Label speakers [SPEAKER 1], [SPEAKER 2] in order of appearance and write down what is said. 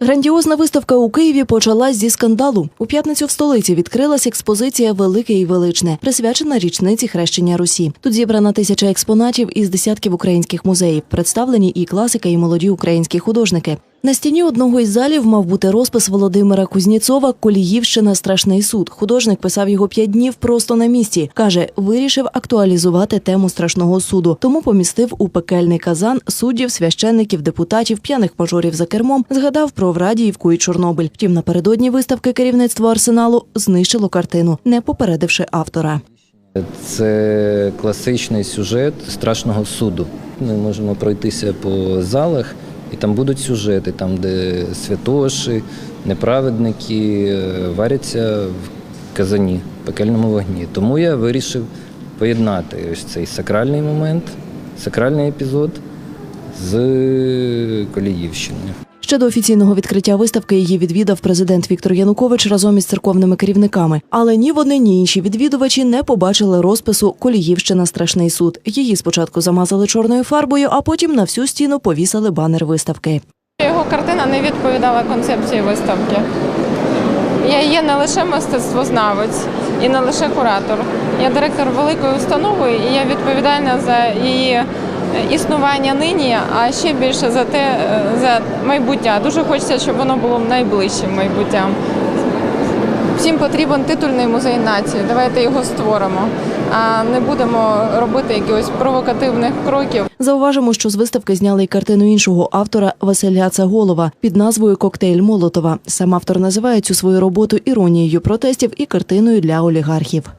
[SPEAKER 1] Грандіозна виставка у Києві почалась зі скандалу. У п'ятницю в столиці відкрилась експозиція Велике і величне, присвячена річниці хрещення Русі. Тут зібрана тисяча експонатів із десятків українських музеїв. Представлені і класика, і молоді українські художники. На стіні одного із залів мав бути розпис Володимира Кузніцова Коліївщина Страшний суд. Художник писав його п'ять днів просто на місці. каже, вирішив актуалізувати тему страшного суду, тому помістив у пекельний казан суддів, священників, депутатів, п'яних мажорів за кермом. Згадав про Врадіївку і Чорнобиль. Втім, напередодні виставки керівництво арсеналу знищило картину, не попередивши автора.
[SPEAKER 2] Це класичний сюжет страшного суду. Ми можемо пройтися по залах, і там будуть сюжети, там, де святоші, неправедники е, варяться в казані, пекельному вогні. Тому я вирішив поєднати ось цей сакральний момент, сакральний епізод з Коліївщиною.
[SPEAKER 1] Ще до офіційного відкриття виставки її відвідав президент Віктор Янукович разом із церковними керівниками. Але ні вони, ні інші відвідувачі не побачили розпису Коліївщина Страшний суд. Її спочатку замазали чорною фарбою, а потім на всю стіну повісили банер виставки.
[SPEAKER 3] Його картина не відповідала концепції виставки. Я є не лише мистецтвознавець і не лише куратор. Я директор великої установи і я відповідальна за її існування нині, а ще більше за те, е, за майбуття. Дуже хочеться, щоб воно було найближчим майбуттям. Всім потрібен титульний музей нації. Давайте його створимо, а не будемо робити якихось провокативних кроків.
[SPEAKER 1] Зауважимо, що з виставки зняли й картину іншого автора Василя Цаголова під назвою Коктейль Молотова. Сам автор називає цю свою роботу іронією протестів і картиною для олігархів.